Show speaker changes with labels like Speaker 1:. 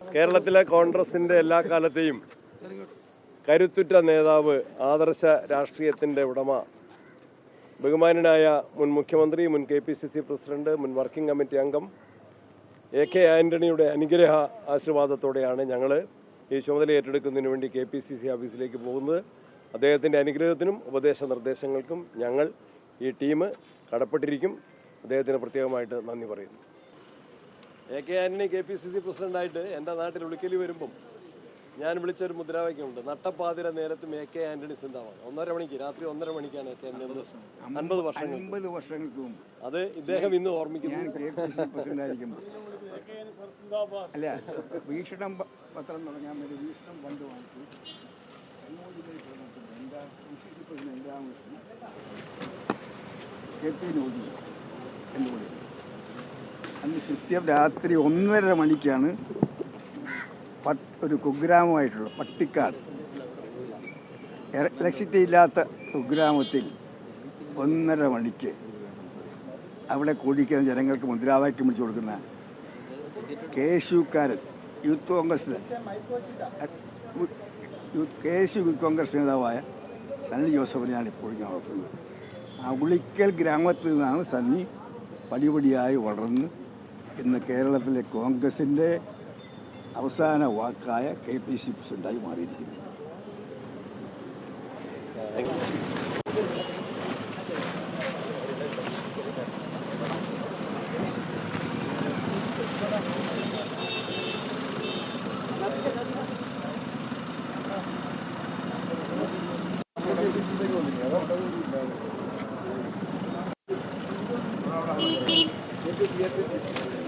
Speaker 1: കേരളത്തിലെ കോൺഗ്രസിന്റെ എല്ലാ കാലത്തെയും കരുത്തുറ്റ നേതാവ് ആദർശ രാഷ്ട്രീയത്തിന്റെ ഉടമ ബഹുമാനനായ മുൻ മുഖ്യമന്ത്രി മുൻ K P C C president മുൻ വർക്കിംഗ് കമ്മിറ്റി അംഗം എ കെ ആന്റണിയുടെ അനുഗ്രഹ ആശീർവാദത്തോടെയാണ് ഞങ്ങൾ ഈ ചുമതല ഏറ്റെടുക്കുന്നതിന് വേണ്ടി കെ പി സി സി ഓഫീസിലേക്ക് പോകുന്നത്. അദ്ദേഹത്തിന്റെ അനുഗ്രഹത്തിനും ഉപദേശ നിർദ്ദേശങ്ങൾക്കും ഞങ്ങൾ ഈ ടീം കടപ്പെട്ടിരിക്കും. അദ്ദേഹത്തിന് പ്രത്യേകമായിട്ട് നന്ദി പറയുന്നു. A K Antony K P C C പ്രസിഡന്റായിട്ട് എന്റെ നാട്ടിൽ ഉളിക്കലി വരുമ്പം ഞാൻ വിളിച്ചൊരു മുദ്രാവാക്യമുണ്ട്. നട്ടപ്പാതിര നേരത്തും എ കെ ആന്റണി സിന്ധാവാണ് ഒന്നര മണിക്ക് രാത്രി ഒന്നര മണിക്കാണ് എ കെ അൻപത് വർഷങ്ങൾ
Speaker 2: അൻപത് വർഷങ്ങൾക്ക് മുമ്പ്.
Speaker 1: അത് ഇദ്ദേഹം ഇന്ന് ഓർമ്മിക്കുന്നു.
Speaker 2: അല്ല വീക്ഷണം പത്രം തുടങ്ങാൻ വേണ്ടി വീക്ഷണം പണ്ട് വാങ്ങിച്ചു. അന്ന് കൃത്യം രാത്രി ഒന്നര മണിക്കാണ് ഒരു കുഗ്രാമമായിട്ടുള്ള പട്ടിക്കാട്. ഇലക്ട്രിസിറ്റി ഇല്ലാത്ത കുഗ്രാമത്തിൽ ഒന്നര മണിക്ക് അവിടെ കൂടിക്കുന്ന ജനങ്ങൾക്ക് മുദ്രാവാക്യം വിളിച്ചു കൊടുക്കുന്ന കേശുക്കാരൻ youth Congress K S U youth Congress നേതാവായ സണ്ണി ജോസഫിനെയാണ് ഇപ്പോഴും ഞാൻ ആ ഉളിക്കൽ ഗ്രാമത്തിൽ നിന്നാണ് സണ്ണി പടിപടിയായി വളർന്ന് ഇന്ന് കേരളത്തിലെ കോൺഗ്രസിന്റെ അവസാന വാക്കായ കെ പി സി പ്രസിഡന്റായി മാറിയിരിക്കുന്നത് Bye.